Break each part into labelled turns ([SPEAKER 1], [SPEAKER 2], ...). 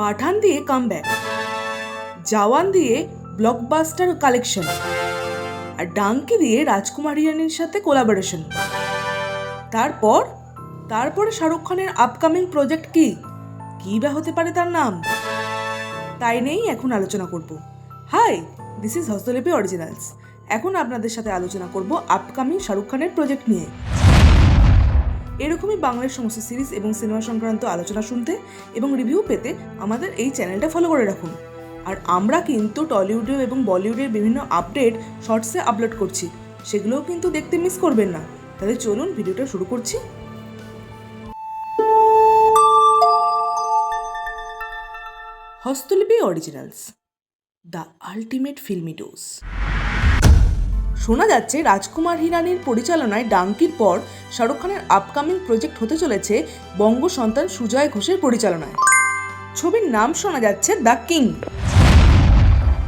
[SPEAKER 1] পাঠান দিয়ে কামব্যাক জওয়ান দিয়ে blockbuster collection আর ডাঙ্কি দিয়ে রাজকুমার হিরানির সাথে কোলাবোরেশন তারপর, তারপরে শাহরুখ খানের আপকামিং প্রজেক্ট কি? কী বা হতে পারে তার নাম? তাই নেই এখন আলোচনা করব। Hi this is Hastolipi originals এখন আপনাদের সাথে আলোচনা করব আপকামিং শাহরুখ খানের প্রজেক্ট নিয়ে। এরকমই বাংলার সমস্ত সিরিজ এবং সিনেমা সংক্রান্ত আলোচনা শুনতে এবং রিভিউ পেতে আমাদের এই চ্যানেলটা ফলো করে রাখুন। আর আমরা কিন্তু টলিউডের এবং বলিউডের বিভিন্ন আপডেট, শর্টসে আপলোড করছি। সেগুলোও কিন্তু দেখতে মিস করবেন না। তাহলে চলুন ভিডিওটা শুরু করছি। Hastolipi originals, the ultimate filmy dose. শোনা যাচ্ছে রাজকুমার হিরানির পরিচালনায় ডাঙ্কির পর শাহরুখ খানের আপকামিং প্রজেক্ট হতে চলেছে বঙ্গ সন্তান সুজয় ঘোষের পরিচালনায়। ছবির নাম শোনা যাচ্ছে দ্য কিং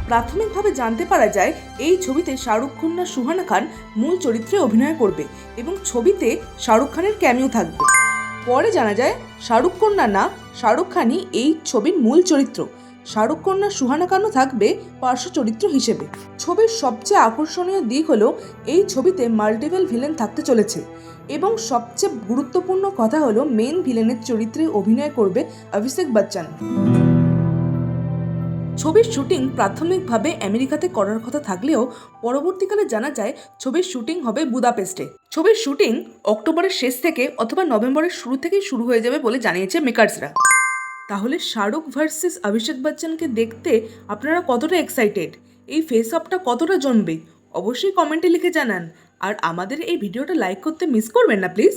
[SPEAKER 1] প্রাথমিকভাবে জানতে পারা যায়, এই ছবিতে শাহরুখ কন্যা সুহানা খান মূল চরিত্রে অভিনয় করবে এবং ছবিতে শাহরুখ খানের ক্যামিও থাকবে। পরে জানা যায়, শাহরুখ কন্যা না শাহরুখ খানই এই ছবির মূল চরিত্র। শাহরুখ কন্যা সুহানা খানও থাকবে পার্শ্ব চরিত্র হিসেবে। ছবির সবচেয়ে আকর্ষণীয় দিক হলো, এই ছবিতে মাল্টিপল ভিলেন থাকতে চলেছে এবং সবচেয়ে গুরুত্বপূর্ণ কথা হলো মেন ভিলেনের চরিত্রে অভিনয় করবে অভিষেক বচ্চন। ছবির শুটিং প্রাথমিকভাবে আমেরিকাতে করার কথা থাকলেও, পরবর্তীকালে জানা যায় ছবির শুটিং হবে বুদাপেস্টে। ছবির শুটিং অক্টোবরের শেষ থেকে অথবা নভেম্বরের শুরু থেকেই শুরু হয়ে যাবে বলে জানিয়েছে মেকার্সরা। তাহলে শাহরুখ ভার্সেস অভিষেক বচ্চনকে দেখতে আপনারা কতটা এক্সাইটেড এই ফেস আপটা কতটা জমবে? অবশ্যই কমেন্টে লিখে জানান। আর আমাদের এই ভিডিওটা লাইক করতে মিস করবেন না প্লিজ